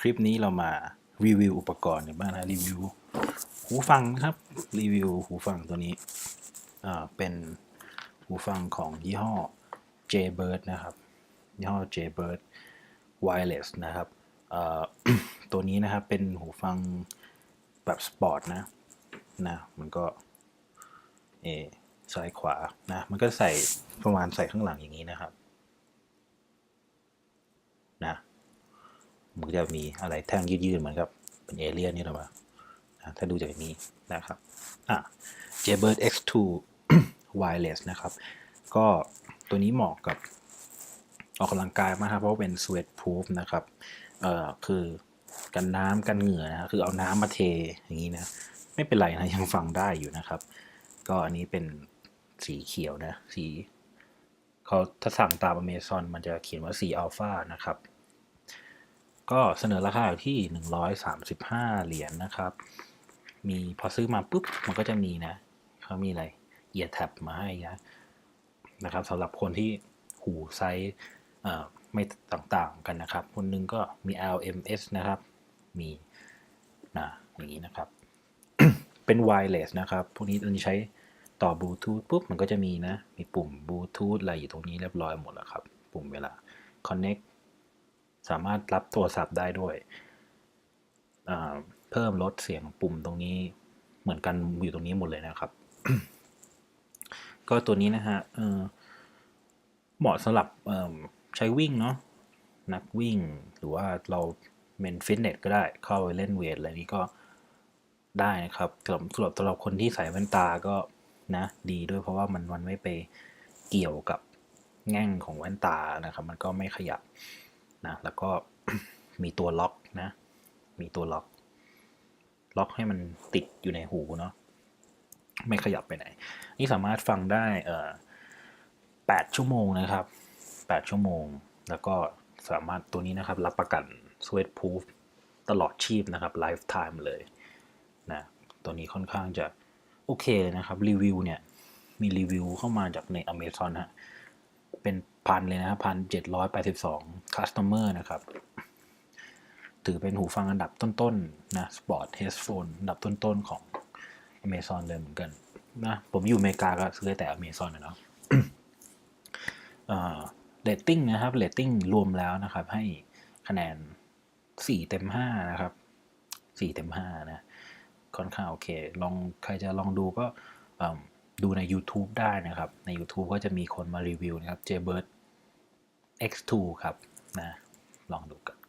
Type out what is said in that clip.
คลิปนี้เรามารีวิวอุปกรณ์กันบ้างนะรีวิวหูฟังนะครับรีวิวหูฟังตัวนี้เป็นหูฟังของยี่ห้อ Jaybird นะครับยี่ห้อ Jaybird Wireless นะครับตัวนี้นะครับเป็นหูฟังแบบสปอร์ตนะนะมันก็เออซ้ายขวานะมันก็ใส่ประมาณใส่ข้างหลังอย่างนี้นะครับนะ มันจะมีอะไรแท่งยืดๆเหมือนกับเป็นเอเลี่ยนนี่หรอวะนะถ้าดูจากนี้นะครับอะ Jaybird X2 Wireless นะครับ ก็ตัวนี้เหมาะกับออกกำลังกายมากครับเพราะเป็น sweat proof นะครับเอ่อคือกันน้ำกันเหงื่อนะคือเอาน้ำมาเทอย่างนี้นะ ไม่เป็นไรนะยังฟังได้อยู่นะครับ ก็อันนี้เป็นสีเขียวนะ สีเขาถ้าสั่งตาม Amazon มันจะเขียนว่าสีอัลฟานะครับ ก็เสนอราคาอยู่ที่ 135 เหรียญนะครับ มีพอซื้อมาปุ๊บ มันก็จะมีนะเขามีอะไรเอียร์แท็บมาให้นะนะครับสำหรับคนที่หูไซส์ไม่ต่างๆกันนะครับ คนหนึงก็มี LMS นะครับ มีนะอย่างนี้นะครับ เป็น wireless นะครับ พวกนี้อันนี้ใช้ต่อบลูทูธปุ๊บ มันก็จะมีนะ มีปุ่มบลูทูธอะไรอยู่ตรงนี้เรียบร้อยหมดแล้วครับ ปุ่มเวลา connect สามารถรับโทรศัพท์ได้ด้วย เพิ่มลดเสียงปุ่มตรงนี้เหมือนกันอยู่ตรงนี้หมดเลยนะครับ ก็ตัวนี้นะฮะเเหมาะสำหรับใช้วิ่งเนาะนักวิ่งหรือว่าเราเป็นฟิตเนสก็ได้เข้าไปเล่นเวทอะไรนี้ก็ได้นะครับสำหรับสำหรับสำหรับคนที่ใส่แว่นตาก็นะดีด้วยเพราะว่ามันมันไม่ไปเกี่ยวกับแง่งของแว่นตานะครับ มันก็ไม่ขยับ นะแล้วก็มีตัวล็อกนะ มีตัวล็อก ล็อกให้มันติดอยู่ในหูเนาะไม่ขยับไปไหน นี่สามารถฟังได้เอ่อแปดชั่วโมงนะครับแปดชั่วโมง แล้วก็สามารถตัวนี้นะครับ รับประกัน sweat proof ตลอดชีพนะครับ lifetime เลยนะตัวนี้ค่อนข้างจะโอเคเลยนะครับ รีวิวเนี่ย มีรีวิวเข้ามาจากใน Amazon ฮะเป็นพันเลยนะพันเจ็ดร้อยแปดสิบสอง คัสเตอร์นะครับ ถือเป็นหูฟังอันดับต้นๆนะสปอร์ตเฮดโฟนอันดับต้นๆของ Amazon เลยเหมือนกันนะผมอยู่อเมริกาก็ซื้อแต่ Amazon นะเนาะเรตติ้งนะครับเรตติ้งรวมแล้วนะครับ ให้คะแนนสี่เต็มห้านะครับสี่เต็มห้านะ ค่อนข้างโอเค ลองใครจะลองดูก็ดูใน YouTube ได้นะครับ ใน YouTube ก็จะมีคนมารีวิวนะครับ Jaybird X2 ครับ นะลองดูกัน